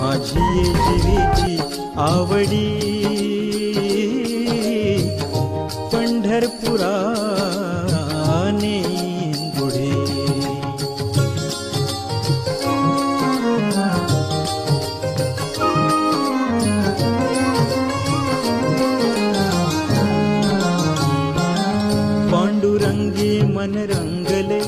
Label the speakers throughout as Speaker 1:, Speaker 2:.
Speaker 1: माझी जीवेची आवडी. पंढरपुराने पुढे पांडुरंगी मन रंगले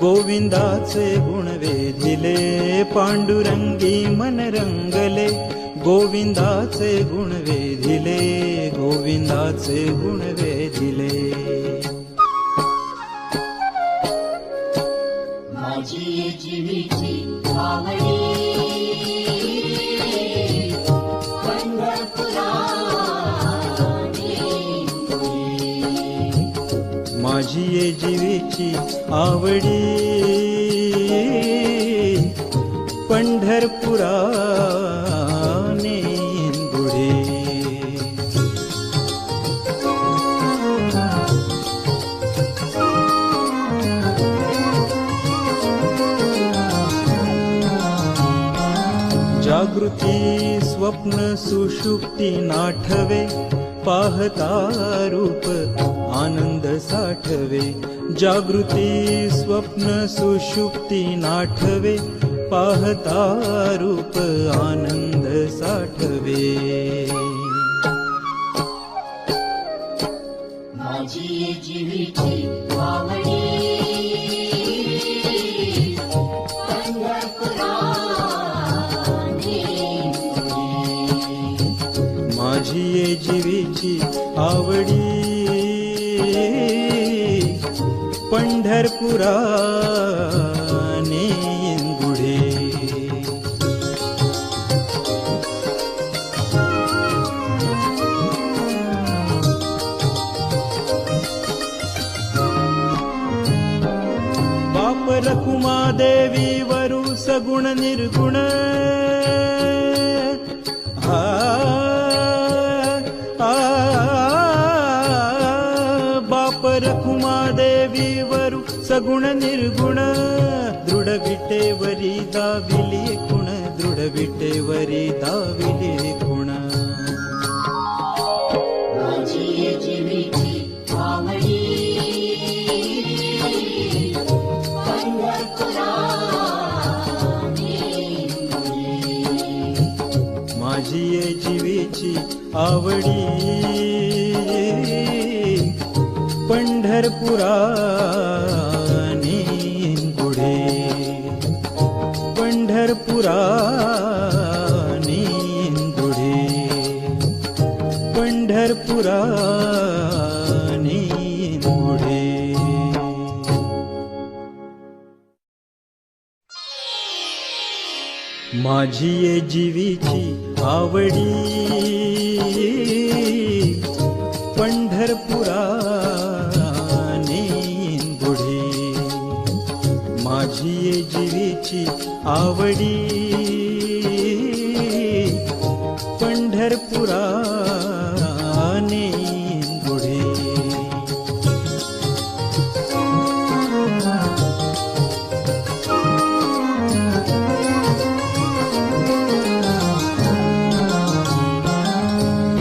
Speaker 1: गोविंदाचे गुणवे. वेधिले पांडुरंगी मन रंगले गोविंदाचे गुण वेधिले गोविंदाचे गुण वेधिले.
Speaker 2: माझी जीवीची
Speaker 1: माझी जीवेची आवडी पंढरपुराने गुढे जागृती स्वप्न सुषुप्ती नाठवे पाहता रूप आनंद साठवे। जागृती स्वप्न सुषुप्ती नाठवे पाहता रूप आनंद साठवे।
Speaker 2: माझी जीवीची आवडी पंढरपुराने
Speaker 1: माझी ये जीवीची आवडी पंढरपुराने रखुमा देवी वरु सगुण निर्गुण आ, आ, बाप रखुमा देवी वरु सगुण निर्गुण दृढ विटेवरी दाविली खुण दृढ विटेवरी दाविली
Speaker 2: गुण आवडी पंढरपुराने
Speaker 1: पुढे पंढरपुराने पुढे पंढरपुरा पुढे. माझी ये जीवीची आवडी पंढरपुराने गुढे माझी जीवीची आवडी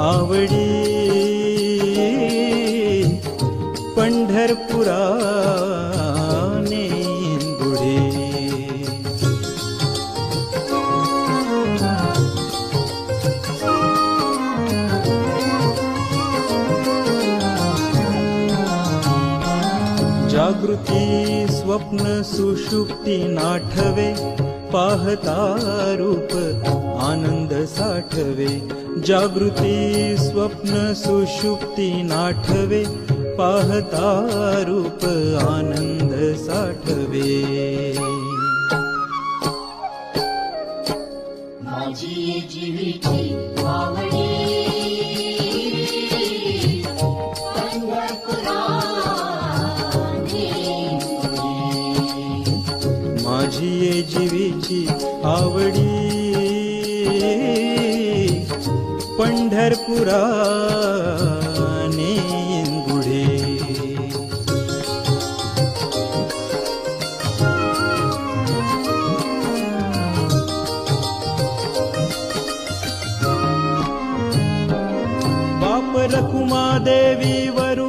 Speaker 2: आवडी. पंढरपुराने
Speaker 1: गुढे जागृती स्वप्न सुषुप्ती नाठवे पाहता रूप आनंद साठवे जागृती स्वप्न सुषुप्ती नाठवे पाहता रूप आनंद साठवे।
Speaker 2: माझी
Speaker 1: ये जीवीची आवडी पंढरपुराने गुढे बाप रखुमा देवी वरु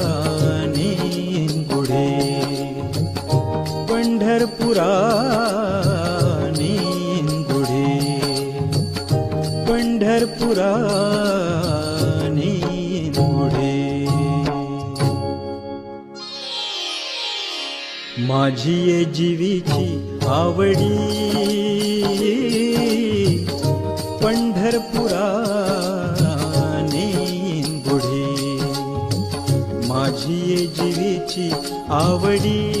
Speaker 2: माझी
Speaker 1: ये जीवीची आवडी. पंढरपुराने बुढी माझी ये जीवीची आवडी.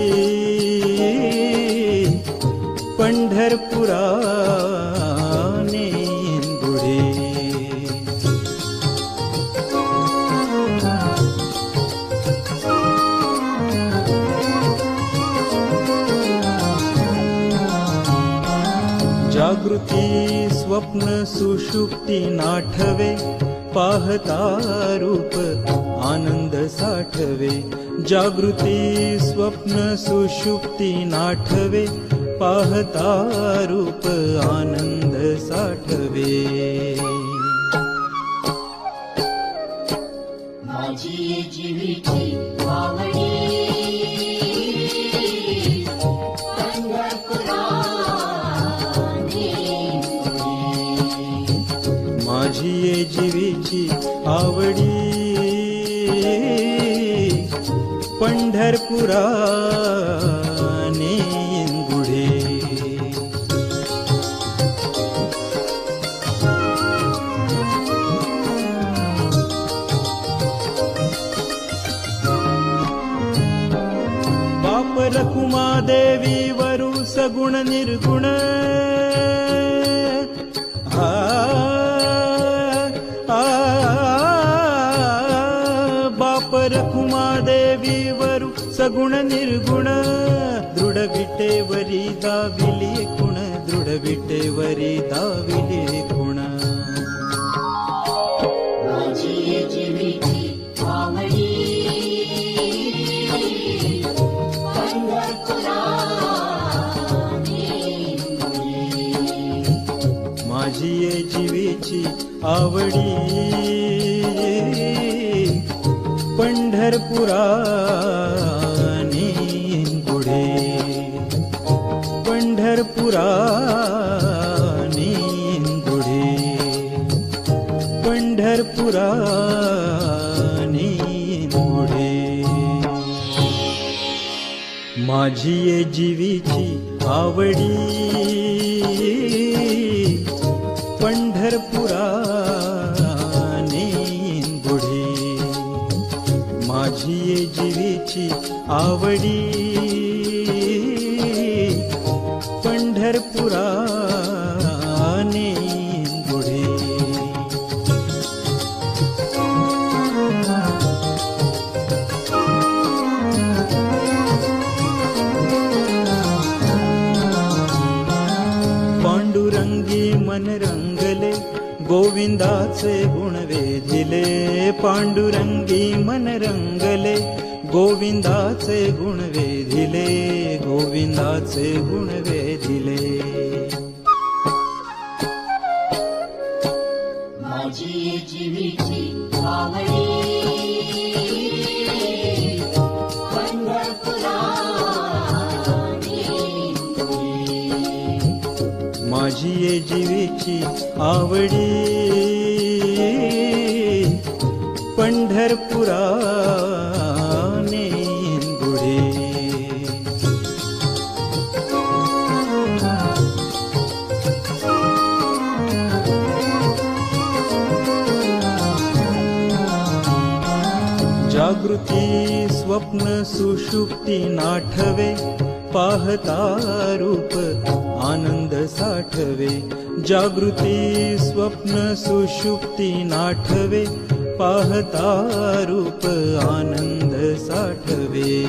Speaker 1: पंढरपुराने गुढे जागृती स्वप्न सुषुप्ती नाठवे पाहता रूप आनंद साठवे। जागृती स्वप्न सुषुप्ती नाठवे पाहता रूप आनंद साठवे।
Speaker 2: माझी पंढरपुराने
Speaker 1: माझी ये जीवीची आवडी पंढरपुराने देवी वरु सगुण निर्गुण आ, आ, बाप रखुमा देवी वरु सगुण निर्गुण दृढ विटेवरी दाविली गुण दृढ विटेवरी दाविली
Speaker 2: गुण जीवेची आवडी. पंढरपुराने
Speaker 1: पुढे. पंढरपुराने पुढे. पंढरपुराने पुढे. माझी ये जीवीची आवडी. तुझी आवडी. पंढरपुराने बुढे पांडुरंगी मन रंगले गोविंदाचे गुण वेधिले. पांडुरंगी मन गोविंदाचे गुण वेधिले गोविंदाचे गुण वेधिले.
Speaker 2: माझी जीवीची आवडी पंढरपुराने
Speaker 1: माझी ये जीवीची आवडी पंढरपुराने जागृती स्वप्न सुषुप्ती नाठवे पाहता रूप आनंद साठवे. जागृती स्वप्न सुषुप्ती नाठवे पाहता रूप आनंद साठवे.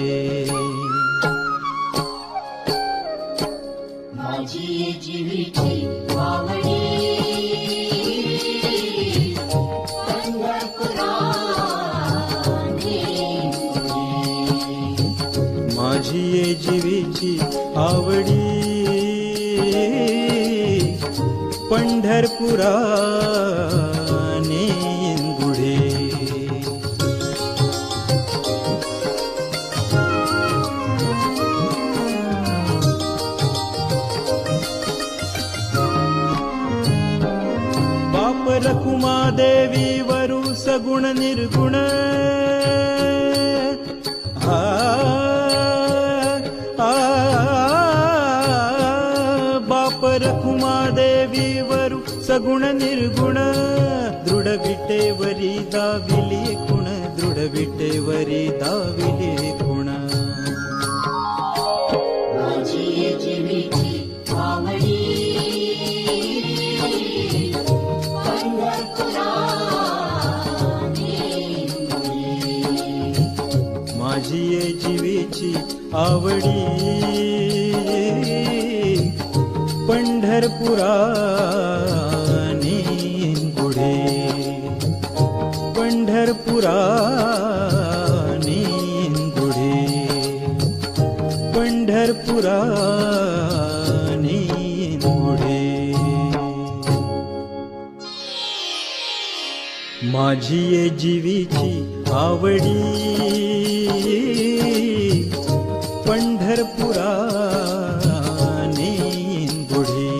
Speaker 2: माझी जीवीची पंढरपुराने
Speaker 1: गुढे. बाप रखुमा देवी वरु सगुण निर्गुण निर्गुण दृढ विटेवरी दाविली खुण दृढ विटेवरी दाविली खुण
Speaker 2: माझी जीवीची आवडी पंढरपुराने
Speaker 1: पंढरपुराने पंढरपुरा पंढरपुराने पुढे माझी ये जीवीची आवडी पंढरपुराने गुढी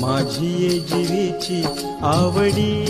Speaker 1: माझी ये जीवीची आवडी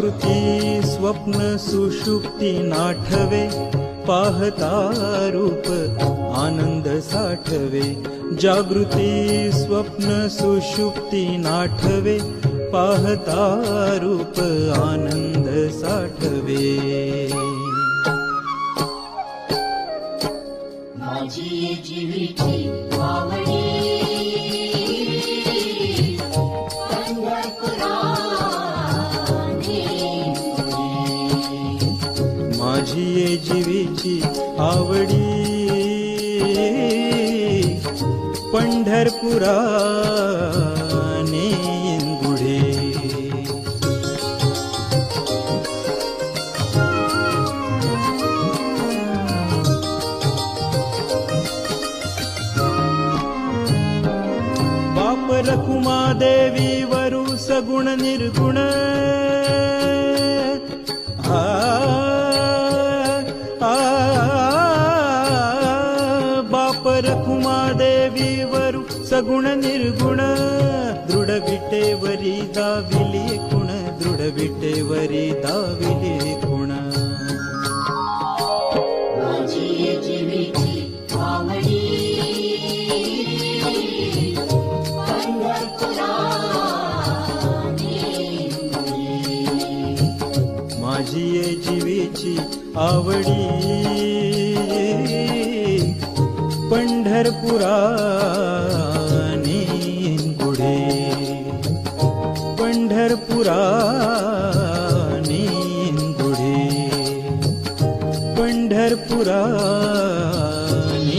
Speaker 1: जागृती स्वप्न सुषुप्ती नाठवे पाहता रूप आनंद साठवे. जागृती स्वप्न सुषुप्ती नाठवे पाहता रूप आनंद साठवे.
Speaker 2: आवडी पंढरपुराने
Speaker 1: गुढे बाप रखुमा देवी वरु सगुण निर्गुण। गुण निर्गुण दृढ विटेवरी दाविली गुण दृढ विटेवरी दाविली गुण
Speaker 2: माझी जीवीची आवडी
Speaker 1: पंढरपुरा पुराणी.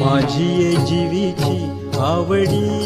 Speaker 1: माझी जीवीची आवडी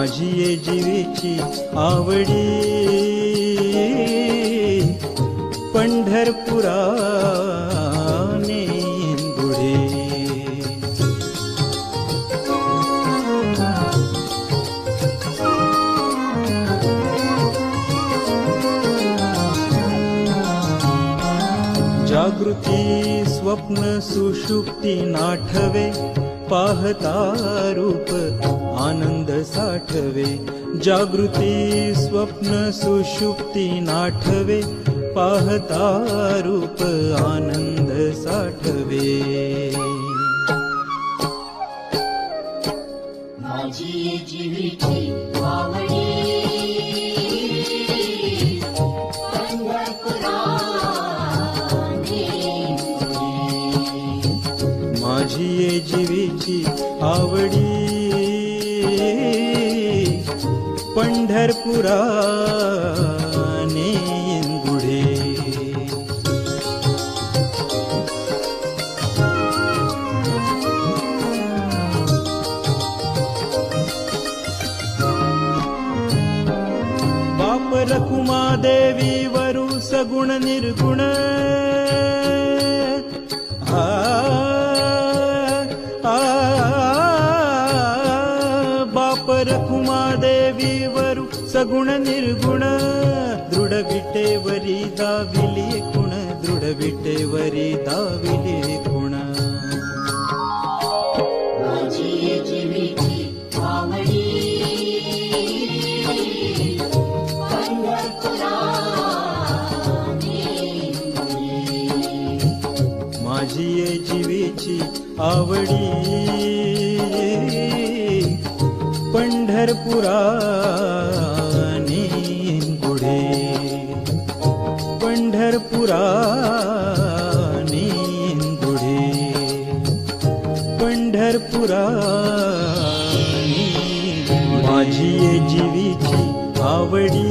Speaker 2: माझी
Speaker 1: ये जीवीची आवडी. पंढरपुराने गुढे जागृती स्वप्न सुषुप्ती नाठवे पाहता रूप आनंद साठवे जागृती स्वप्न सुषुप्ती नाठवे पाहता रूप आनंद साठवे.
Speaker 2: माझी जीवीची पंढरपुराने
Speaker 1: गुढे बाप रखुमा देवी वरु सगुण सगुण निर्गुण दृढ विटेवरी दाविली खुण दृढ विटेवरी दाविली खुण
Speaker 2: माझी जीवीची आवडी पंढरपुराने
Speaker 1: पंढरपुराने इंदुढे पंढरपुरा माझी जीवीची आवडी.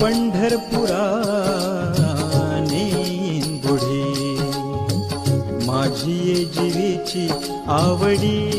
Speaker 1: पंढरपुराने पुढे माझी जीवीची आवडी.